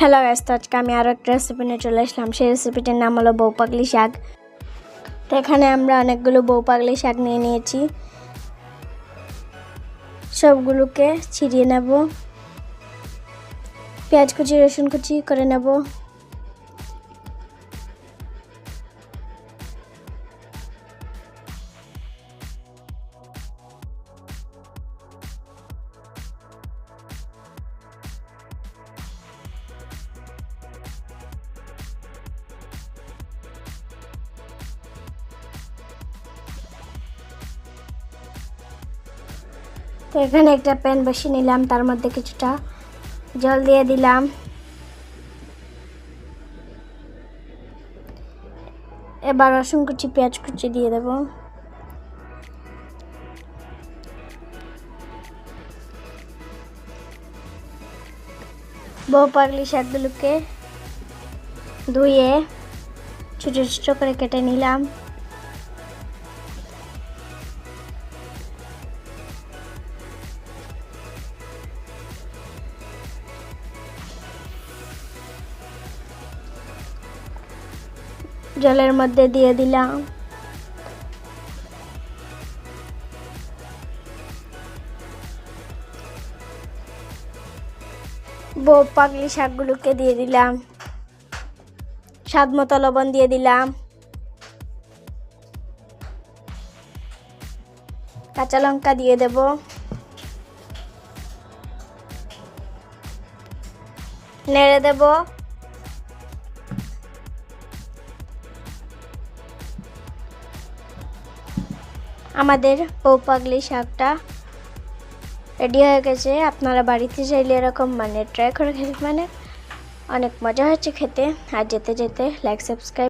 Hello guys তো আজকে আমি আরও একটা রেসিপি নিয়ে চলে আসলাম। সেই রেসিপিটির নাম হলো বউ পাগলি শাক। তো এখানে আমরা অনেকগুলো বউ পাগলি শাক নিয়ে নিয়েছি। সবগুলোকে ছিঁড়িয়ে নেব। পেঁয়াজ কুচি, রসুন কুচি করে নেব। তো এখানে একটা প্যান বসিয়ে নিলাম, তার মধ্যে কিছুটা জল দিয়ে দিলাম। এবার রসুন কুচি, পেঁয়াজ কুচি দিয়ে দেব। বউ পাগলি শাকগুলোকে ধুয়ে ছোটো ছোটো করে কেটে নিলাম। জলের মধ্যে দিয়ে দিলাম। বউ পাগলি শাকগুলোকে দিয়ে দিলাম। স্বাদ মতো লবণ দিয়ে দিলাম। কাঁচা লঙ্কা দিয়ে দেব। নেড়ে দেবো। আমাদের বউ পাগলি শাকটা রেডি হয়ে গেছে। আপনারা বাড়িতে চাইলে এরকম মানে ট্রাই করে খেতে মানে অনেক মজা হচ্ছে খেতে। আর যেতে যেতে লাইক সাবস্ক্রাইব